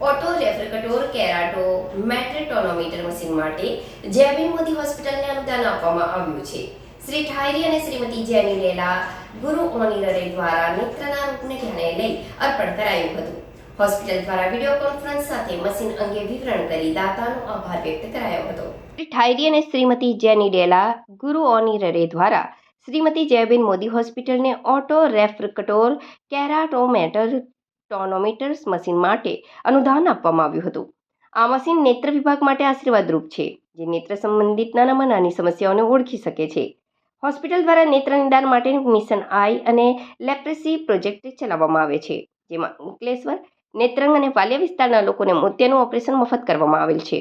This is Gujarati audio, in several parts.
ઓટો રેફ્રિકટોર કેરાટો મેટ્રેટોનોમીટર મશીન માટે જયબીન મોદી હોસ્પિટલને અનુદાન આપવામાં આવ્યું છે. શ્રી ઠાયરી અને શ્રીમતી જેની લેલા ગુરુ ઓનિરરે દ્વારા નેત્રના રૂપને ધ્યાને લઈ અર્પણ કરાયું હતું. હોસ્પિટલ દ્વારા વીડિયો કોન્ફરન્સ સાથે મશીન અંગે વિવરણ કરી દાતાનો આભાર વ્યક્ત કરાયો હતો. ઠાયરી અને શ્રીમતી જેની ડેલા ગુરુ ઓનિરરે દ્વારા શ્રીમતી જયબેન મોદી હોસ્પિટલને ઓટો રેફ્રિકટોર કેરાટોમેટર ટોનોમીટર્સ મશીન માટે અનુદાન આપવામાં આવ્યું હતું. આ મશીન નેત્ર વિભાગ માટે આશીર્વાદરૂપ છે, જે નેત્ર સંબંધિત નાનામાં નાની સમસ્યાઓને ઓળખી શકે છે. હોસ્પિટલ દ્વારા નેત્ર નિદાન માટેનું મિશન આઈ અને લેપ્રેસી પ્રોજેક્ટ ચલાવવામાં આવે છે, જેમાં અંકલેશ્વર, નેત્રંગ અને વાલિયા વિસ્તારના લોકોને મોતિયાનું ઓપરેશન મફત કરવામાં આવેલ છે.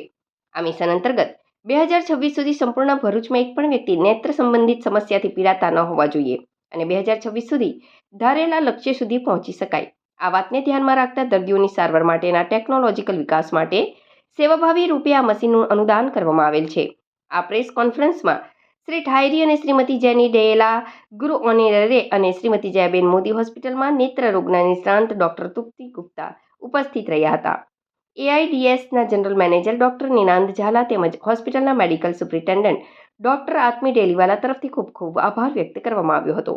આ મિશન અંતર્ગત બે હજાર છવ્વીસ સુધી સંપૂર્ણ ભરૂચમાં એક પણ વ્યક્તિ નેત્ર સંબંધિત સમસ્યાથી પીડાતા ન હોવા જોઈએ અને બે હજાર છવ્વીસ સુધી ધારેલા લક્ષ્ય સુધી પહોંચી શકાય. આ વાતને ધ્યાનમાં રાખતા દર્દીઓની સારવાર માટેના ટેકનોલોજીકલ વિકાસ માટે સેવાભાવી રૂપે આ મશીનનું અનુદાન કરવામાં આવેલ છે. આ પ્રેસ કોન્ફરન્સમાં શ્રી ઠાયરી અને શ્રીમતી જેની ડેલા, ગુરુ ઓનેરરે અને શ્રીમતી જયાબેન મોદી હોસ્પિટલમાં નેત્ર રોગના નિષ્ણાંત ડોક્ટર તુપ્તિ ગુપ્તા ઉપસ્થિત રહ્યા હતા. એઆઈડીએસના general manager doctor Ninand Zala તેમજ હોસ્પિટલના medical superintendent doctor Atmi Deliwala તરફથી ખૂબ ખૂબ આભાર વ્યક્ત કરવામાં આવ્યો હતો.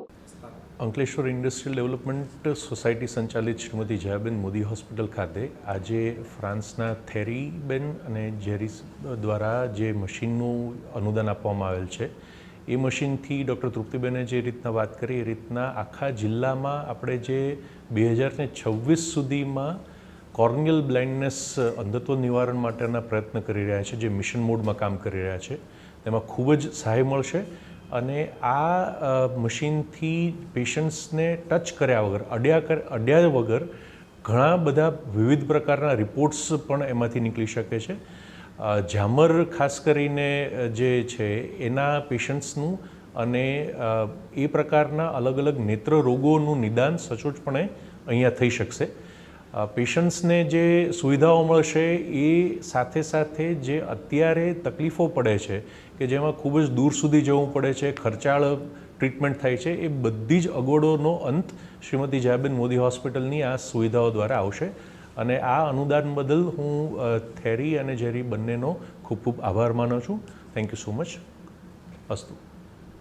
અંકલેશ્વર ઇન્ડસ્ટ્રીયલ ડેવલપમેન્ટ સોસાયટી સંચાલિત શ્રીમતી જયાબેન મોદી હોસ્પિટલ ખાતે આજે ફ્રાન્સના થેરીબેન અને જેરીસ દ્વારા જે મશીનનું અનુદાન આપવામાં આવેલ છે, એ મશીનથી ડૉક્ટર તૃપ્તિબેને જે રીતના વાત કરી, એ રીતના આખા જિલ્લામાં આપણે જે બે હજાર ને છવ્વીસ સુધીમાં કોર્નિયલ બ્લાઇન્ડનેસ અંધત્વ નિવારણ માટેના પ્રયત્ન કરી રહ્યા છે, જે મિશન મોડમાં કામ કરી રહ્યા છે, તેમાં ખૂબ જ સહાય મળશે. અને આ મશીનથી પેશન્ટ્સને ટચ કર્યા વગર, અડ્યા કર, અડ્યા વગર ઘણા બધા વિવિધ પ્રકારના રિપોર્ટ્સ પણ એમાંથી નીકળી શકે છે. ઝામર ખાસ કરીને જે છે, એના પેશન્ટ્સનું અને એ પ્રકારના અલગ અલગ નેત્ર રોગોનું નિદાન સચોટપણે અહીંયા થઈ શકશે. પેશન્ટ્સને જે સુવિધાઓ મળશે એ સાથે સાથે જે અત્યારે તકલીફો પડે છે, કે જેમાં ખૂબ જ દૂર સુધી જવું પડે છે, ખર્ચાળ ટ્રીટમેન્ટ થાય છે, એ બધી જ અગવડોનો અંત શ્રીમતી જયાબેન મોદી હોસ્પિટલની આ સુવિધાઓ દ્વારા આવશે. અને આ અનુદાન બદલ હું થેરી અને ઝેરી બંનેનો ખૂબ ખૂબ આભાર માનું છું. થેન્ક યુ સો મચ અસ્તુ.